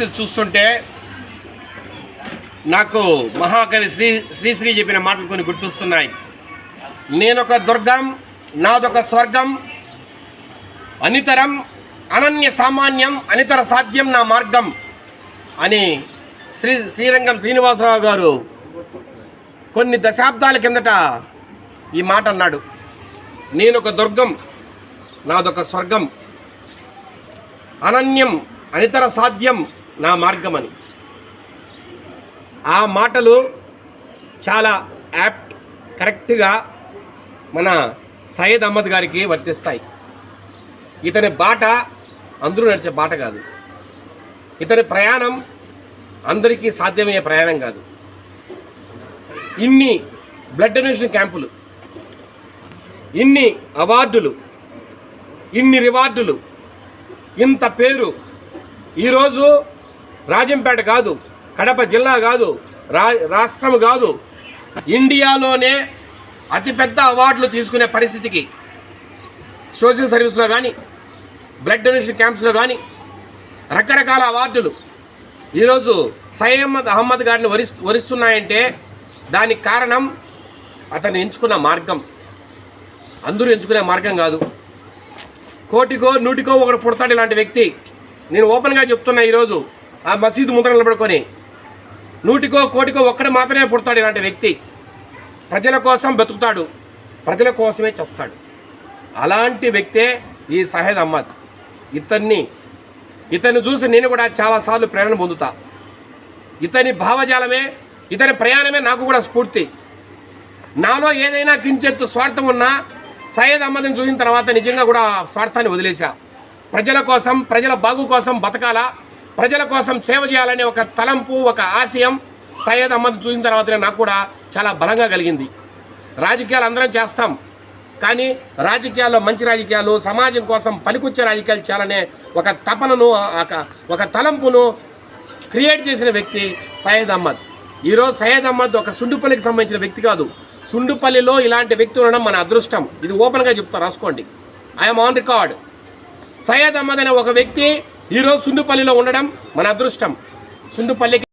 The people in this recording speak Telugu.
పరిస్థితి చూస్తుంటే నాకు మహాకవి శ్రీ శ్రీశ్రీ చెప్పిన మాటలు కొన్ని గుర్తొస్తున్నాయి. నేనొక దుర్గం నాదొక స్వర్గం అనితరం అనన్య సామాన్యం అనితర సాధ్యం నా మార్గం అని శ్రీ శ్రీరంగం శ్రీనివాసరావు గారు కొన్ని దశాబ్దాల కిందట ఈ మాట అన్నాడు. నేనొక దుర్గం నాదొక స్వర్గం అనన్యం అనితర సాధ్యం నా మార్గం అని ఆ మాటలు చాలా యాప్ట్ కరెక్ట్గా మన సయ్యద్ అహ్మద్ గారికి వర్తిస్తాయి. ఇతని బాట అందరూ నడిచే బాట కాదు. ఇతని ప్రయాణం అందరికీ సాధ్యమయ్యే ప్రయాణం కాదు. ఇన్ని బ్లడ్ డొనేషన్ క్యాంపులు ఇన్ని అవార్డులు ఇన్ని రివార్డులు ఇంత పేరు ఈరోజు రాజంపేట కాదు కడప జిల్లా కాదు రా రాష్ట్రం కాదు. ఇండియాలోనే అతిపెద్ద అవార్డులు తీసుకునే పరిస్థితికి సోషల్ సర్వీస్లో కానీ బ్లడ్ డొనేషన్ క్యాంప్స్లో కానీ రకరకాల అవార్డులు ఈరోజు సయ్యమ్మద్ అహ్మద్ గారిని వరిస్ వరిస్తున్నాయంటే దానికి కారణం అతను ఎంచుకున్న మార్గం. అందరూ ఎంచుకునే మార్గం కాదు. కోటికో నూటికో ఒకడు పుడతాడు ఇలాంటి వ్యక్తి. నేను ఓపెన్గా చెప్తున్నా ఈరోజు ఆ మసీదు ముందర నిలబడుకొని నూటికో కోటికో ఒక్కడు మాత్రమే పుడతాడు ఇలాంటి వ్యక్తి. ప్రజల కోసం బతుకుతాడు. ప్రజల కోసమే చేస్తాడు. అలాంటి వ్యక్తే ఈ సహేద్ అహ్మద్. ఇతన్ని ఇతన్ని చూసి నేను కూడా చాలాసార్లు ప్రేరణ పొందుతా. ఇతని భావజాలమే ఇతని ప్రయాణమే నాకు కూడా స్ఫూర్తి. నాలో ఏదైనా కించెత్తు స్వార్థం ఉన్నా సయ్యద్ అహ్మద్ని చూసిన తర్వాత నిజంగా కూడా స్వార్థాన్ని వదిలేశా. ప్రజల కోసం ప్రజల బాగు కోసం బతకాలా? ప్రజల కోసం సేవ చేయాలనే ఒక తలంపు ఒక ఆశయం సయ్యద్ అహ్మద్ చూసిన తర్వాతనే నాకు కూడా చాలా బలంగా కలిగింది. రాజకీయాలు అందరం చేస్తాం. కానీ రాజకీయాల్లో మంచి రాజకీయాలు సమాజం కోసం పనికొచ్చే రాజకీయాలు చేయాలనే ఒక తపనను ఒక- ఒక తలంపును క్రియేట్ చేసిన వ్యక్తి సయ్యద్ అహ్మద్. ఈరోజు సయ్యద్ అహ్మద్ ఒక సుండుపల్లికి సంబంధించిన వ్యక్తి కాదు. సుండుపల్లిలో ఇలాంటి వ్యక్తి ఉండడం మన అదృష్టం. ఇది ఓపెన్గా చెప్తా రాసుకోండి. I'm on record Syed Ahmed అనే ఒక వ్యక్తి ఈరోజు సుండుపల్లిలో ఉండడం మన అదృష్టం. సుండుపల్లికి